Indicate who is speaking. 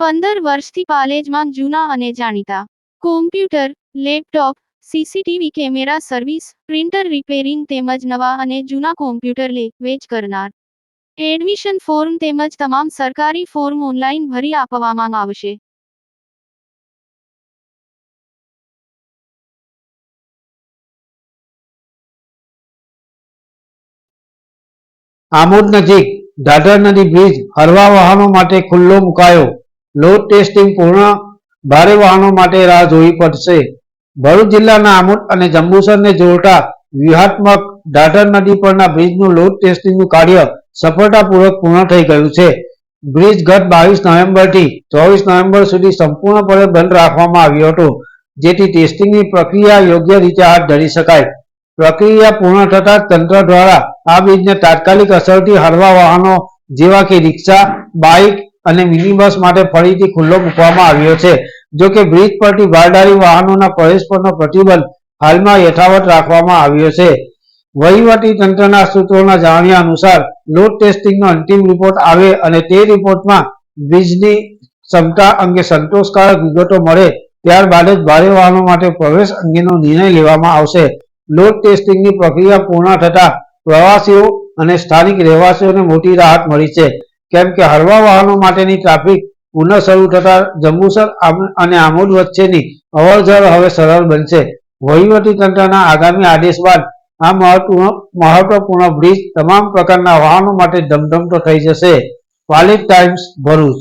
Speaker 1: પંદર વર્ષથી પાલેજમાં જૂના અને જાણીતા. Computer laptop CCTV camera service printer repairing તેમજ નવા અને જૂના કોમ્પ્યુટર લે, વેચ કરનાર. એડમિશન ફોર્મ તેમજ તમામ સરકારી ફોર્મ ઓનલાઈન ભરી આપવામાં આવશે.
Speaker 2: આમોદ નજીક દાદર નદી બ્રિજ હળવા વાહનો માટે ખુલ્લો મુકાયો. લોડ ટેસ્ટિંગ પૂર્ણ ભારે વાહનો માટે રાહ જોવી પડશે. ભરૂચ જિલ્લાના આમોદ અને જંબુસરને જોડતા વ્યૂહાત્મક ઢાઢર નદી પરના બ્રિજનું લોડ ટેસ્ટિંગનું કાર્ય સફળતાપૂર્વક પૂર્ણ થઈ ગયું છે. બ્રિજ ગત બાવીસ નવેમ્બરથી ચોવીસ નવેમ્બર સુધી સંપૂર્ણપણે બંધ રાખવામાં આવ્યો હતો, જેથી ટેસ્ટિંગની પ્રક્રિયા યોગ્ય રીતે હાથ ધરી શકાય. પ્રક્રિયા પૂર્ણ થતા તંત્ર દ્વારા આ બ્રિજને તાત્કાલિક અસરથી હળવા વાહનો જેવા કે રિક્ષા, બાઇક અને મિની બસ માટે ફરીથી ખુલ્લો મૂકવામાં આવ્યો છે. જો કે બ્રિજ પરથી બારડારી વાહનોના પ્રવેશ પરનો પ્રતિબંધ હાલમાં યથાવત રાખવામાં આવ્યો છે. વહીવટી તંત્રના સૂત્રોના જાણ્યા અનુસાર લોડ ટેસ્ટિંગનો અંતિમ રિપોર્ટ આવે અને તે રિપોર્ટમાં બ્રિજની ક્ષમતા અંગે સંતોષકારક વિગતો મળે, ત્યારબાદ જ ભારે વાહનો માટે પ્રવેશ અંગેનો નિર્ણય લેવામાં આવશે. લોડ ટેસ્ટિંગની પ્રક્રિયા પૂર્ણ થતા પ્રવાસીઓ અને સ્થાનિક રહેવાસીઓને મોટી રાહત મળી છે. કેમ કે હળવા વાહનો માટેની ટ્રાફિક પુનઃ શરૂ થતા જંબુસર અને આમોદ વચ્ચેની અવરજવર હવે સરળ બનશે. વહીવટી તંત્રના આગામી આદેશ બાદ આ મહત્વ- મહત્વપૂર્ણ બ્રિજ તમામ પ્રકારના વાહનો માટે ધમધમતો થઈ જશે. પાલિક ટાઈમ્સ ભરૂચ.